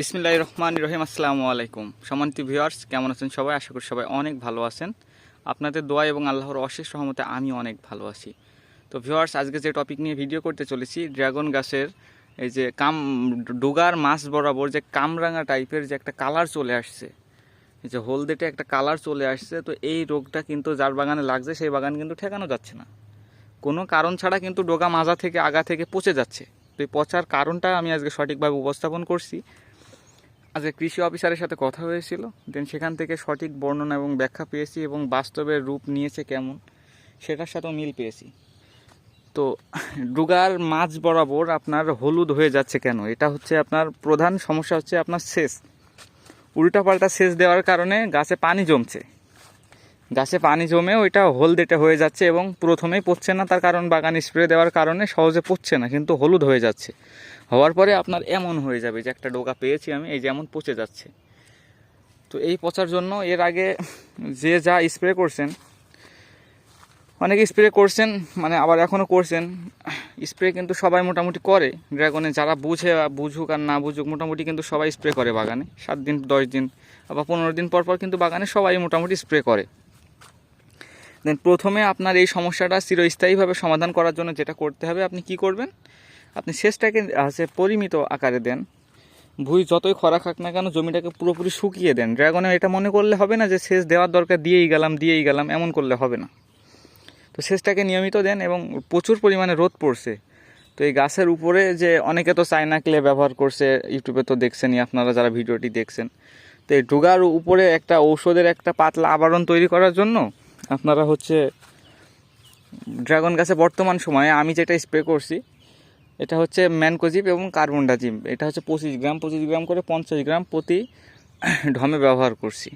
বিসমিল্লাহ রহমান রহিম, আসসালামু আলাইকুম। সম্মানিত ভিউয়ার্স, কেমন আছেন সবাই? আশা করি সবাই অনেক ভালো আছেন। আপনাদের দোয়া এবং আল্লাহর অশেষ রহমতে আমি অনেক ভালো আছি। তো ভিউয়ার্স, আজকে যে টপিক নিয়ে ভিডিও করতে চলেছি, ড্রাগন গাছের এই যে কাম, ডুগার মাছ বরাবর যে কামরাঙা টাইপের যে একটা কালার চলে আসছে যে হলদেটে একটা কালার চলে আসছে, তো এই রোগটা কিন্তু যার বাগানে লাগছে, সেই বাগান কিন্তু ঠেকানো যাচ্ছে না। কোনো কারণ ছাড়া কিন্তু ডোগা মাজা থেকে, আগা থেকে পচে যাচ্ছে। তো এই পচার কারণটা আমি আজকে সঠিকভাবে উপস্থাপন করছি। আজকে কৃষি অফিসারের সাথে কথা হয়েছিল। দেন সেখান থেকে সঠিক বর্ণনা এবং ব্যাখ্যা পেয়েছি এবং বাস্তবের রূপ নিয়েছে কেমন, সেটার সাথেও মিল পেয়েছি। তো ডুগার মাছ বরাবর আপনার হলুদ হয়ে যাচ্ছে কেন? এটা হচ্ছে আপনার প্রধান সমস্যা হচ্ছে আপনার সেচ। উল্টাপাল্টা সেচ দেওয়ার কারণে গাছে পানি জমছে। গাছে পানি জমে ওইটা হলদেটে হয়ে যাচ্ছে এবং প্রথমেই পড়ছে না, তার কারণ বাগান স্প্রে দেওয়ার কারণে সহজে পড়ছে না, কিন্তু হলুদ হয়ে যাচ্ছে। হওয়ার পরে আপনার এমন হয়ে যাবে যে একটা ডোকা পেয়েছি আমি, এই যেমন পচে যাচ্ছে। তো এই পচার জন্য এর আগে যে যা স্প্রে করছেন, অনেকে স্প্রে করছেন মানে আবার এখনও করছেন, স্প্রে কিন্তু সবাই মোটামুটি করে। ড্রাগনে যারা বুঝে বুঝুক আর না বুঝুক, মোটামুটি কিন্তু সবাই স্প্রে করে বাগানে। সাত দিন, দশ দিন বা পনেরো দিন পর পর কিন্তু বাগানে সবাই মোটামুটি স্প্রে করে। দেন প্রথমে আপনার এই সমস্যাটা চিরস্থায়ীভাবে সমাধান করার জন্য যেটা করতে হবে, আপনি কি করবেন? আপনি সেচটাকে আছে পরিমিত আকারে দেন। ভুঁই যতই খরা খাক না কেন, জমিটাকে পুরোপুরি শুকিয়ে দেন। ড্রাগনে এটা মনে করলে হবে না যে সেচ দেওয়ার দরকার, দিয়েই গেলাম দিয়েই গেলাম, এমন করলে হবে না। তো সেচটাকে নিয়মিত দেন এবং প্রচুর পরিমাণে রোদ পড়ছে। তো এই গাছের উপরে যে অনেকে তো চায়না ক্লে ব্যবহার করছে, ইউটিউবে তো দেখছেনই আপনারা যারা ভিডিওটি দেখছেন। তো এই ডুগার উপরে একটা ঔষধের একটা পাতলা আবরণ তৈরি করার জন্য আপনারা হচ্ছে ড্রাগন গাছে বর্তমান সময়ে আমি যেটা স্প্রে করছি এটা হচ্ছে ম্যানকোজিপ এবং কার্বনডাজিম। এটা হচ্ছে পঁচিশ গ্রাম পঁচিশ গ্রাম করে পঞ্চাশ গ্রাম প্রতি ঢমে ব্যবহার করছি।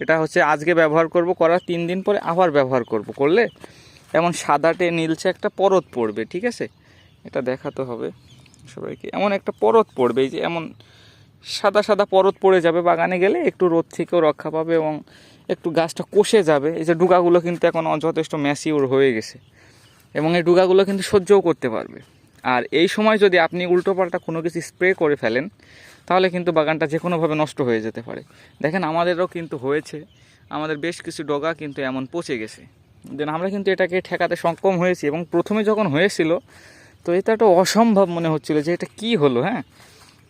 এটা হচ্ছে আজকে ব্যবহার করব, করার তিন দিন পরে আবার ব্যবহার করব। করলে এমন সাদাটে নীলছে একটা পরত পড়বে, ঠিক আছে? এটা দেখাতে হবে সবাইকে। এমন একটা পরত পড়বে, এই যে এমন সাদা সাদা পরত পড়ে যাবে বাগানে গেলে, একটু রোদ থেকেও রক্ষা পাবে এবং একটু গাছটা কষে যাবে। এই যে ডুগাগুলো কিন্তু এখন যথেষ্ট ম্যাসিউর হয়ে গেছে এবং এই ডুগাগুলো কিন্তু সহ্যও করতে পারবে। আর এই সময় যদি আপনি উল্টোপাল্টা কোনো কিছু স্প্রে করে ফেলেন, তাহলে কিন্তু বাগানটা যে কোনোভাবে নষ্ট হয়ে যেতে পারে। দেখেন, আমাদেরও কিন্তু হয়েছে। আমাদের বেশ কিছু ডগা কিন্তু এমন পচে গেছে। দেন আমরা কিন্তু এটাকে ঠেকাতে সক্ষম হয়েছি এবং প্রথমে যখন হয়েছিল, তো এটা একটা অসম্ভব মনে হচ্ছিল যে এটা কি হলো হ্যাঁ?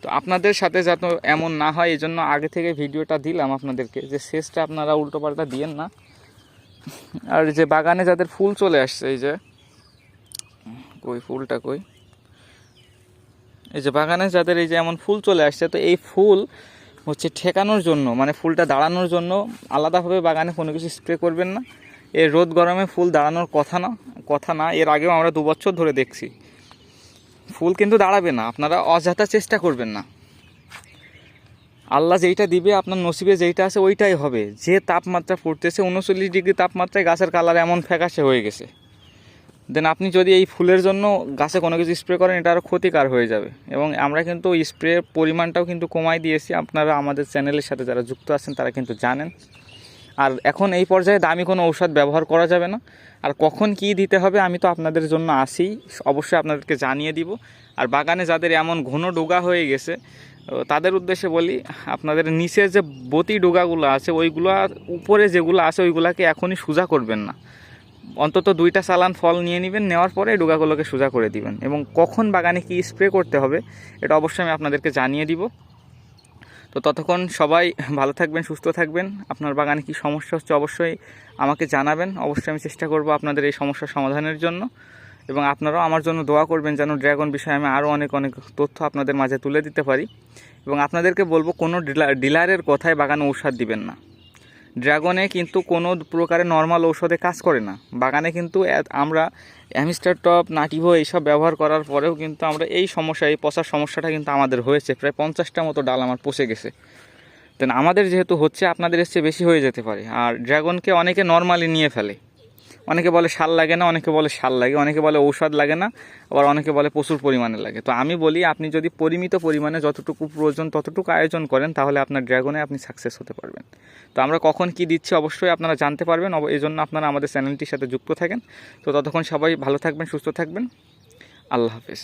তো আপনাদের সাথে যাতে এমন না হয় এই জন্য আগে থেকে ভিডিওটা দিলাম আপনাদেরকে যে শেষটা আপনারা উল্টোপাল্টা দিয়েন না। আর যে বাগানে যাদের ফুল চলে আসছে, এই যে, কই ফুলটা কই? এই যে বাগানে যাদের এই যে এমন ফুল চলে আসছে, তো এই ফুল হচ্ছে ঠেকানোর জন্য মানে ফুলটা দাঁড়ানোর জন্য আলাদাভাবে বাগানে কোনো কিছু স্প্রে করবেন না। এর রোদ গরমে ফুল দাঁড়ানোর কথা না কথা না, এর আগেও আমরা দু বছর ধরে দেখছি। ফুল কিন্তু দাঁড়াবে না, আপনারা অযথা চেষ্টা করবেন না। আল্লাহ যেইটা দিবে, আপনার নসিবে যেইটা আছে, ওইটাই হবে। যে তাপমাত্রা পড়তেছে উনচল্লিশ ডিগ্রি তাপমাত্রায় গাছের কালার এমন ফ্যাকাশে হয়ে গেছে। দেন আপনি যদি এই ফুলের জন্য গাছে কোনো কিছু স্প্রে করেন, এটা আরও ক্ষতিকার হয়ে যাবে। এবং আমরা কিন্তু স্প্রের পরিমাণটাও কিন্তু কমাই দিয়েছি। আপনারা আমাদের চ্যানেলের সাথে যারা যুক্ত আছেন, তারা কিন্তু জানেন। আর এখন এই পর্যায়ে দামি কোনো ঔষধ ব্যবহার করা যাবে না। আর কখন কি দিতে হবে, আমি তো আপনাদের জন্য আসি। অবশ্যই আপনাদেরকে জানিয়ে দিব। আর বাগানে যাদের এমন ঘন ডোগা হয়ে গেছে তাদের উদ্দেশ্যে বলি, আপনাদের নিচে যে বতি ডোগাগুলো আছে, ওইগুলো উপরে যেগুলো আছে, ওইগুলোকে এখনই সোজা করবেন না। অন্তত দুইটা চালান ফল নিয়ে নেবেন, নেওয়ার পরে ডোগাগুলোকে সোজা করে দিবেন। এবং কখন বাগানে কি স্প্রে করতে হবে, এটা অবশ্যই আমি আপনাদেরকে জানিয়ে দিব। তো ততক্ষণ সবাই ভালো থাকবেন, সুস্থ থাকবেন। আপনার বাগানে কি সমস্যা হচ্ছে অবশ্যই আমাকে জানাবেন। অবশ্যই আমি চেষ্টা করব আপনাদের এই সমস্যার সমাধানের জন্য। এবং আপনারাও আমার জন্য দোয়া করবেন যেন ড্রাগন বিষয়ে আমি আরও অনেক অনেক তথ্য আপনাদের মাঝে তুলে দিতে পারি। এবং আপনাদেরকে বলব, কোনো ডিলারের কথায় বাগানে ঔষধ দিবেন না। ড্রাগনে কিন্তু কোনো প্রকারে নর্মাল ঔষধে কাজ করে না। বাগানে কিন্তু আমরা অ্যামিস্টার টপ নাটিভো এইসব ব্যবহার করার পরেও কিন্তু আমরা এই সমস্যা, এই পচার সমস্যাটা কিন্তু আমাদের হয়েছে। প্রায় পঞ্চাশটা মতো ডাল আমার পচে গেছে। দেন আমাদের যেহেতু হচ্ছে, আপনাদের এসছে বেশি হয়ে যেতে পারে। আর ড্রাগনকে অনেকে নর্মালি নিয়ে ফেলে। অনেকে বলে সার লাগে না, অনেকে বলে সার লাগে, অনেকে বলে ঔষধ লাগে না, আবার অনেকে বলে প্রচুর পরিমাণে লাগে। তো আমি বলি, আপনি যদি পরিমিত পরিমাণে যতটুকু প্রয়োজন, ততটুকু আয়োজন করেন, তাহলে আপনার ড্রাগনে আপনি সাকসেস হতে পারবেন। তো আমরা কখন কি দিচ্ছি অবশ্যই আপনারা জানতে পারবেন এই জন্য আপনারা আমাদের চ্যানেলটির সাথে যুক্ত থাকেন। তো ততক্ষণ সবাই ভালো থাকবেন, সুস্থ থাকবেন। আল্লাহ হাফেজ।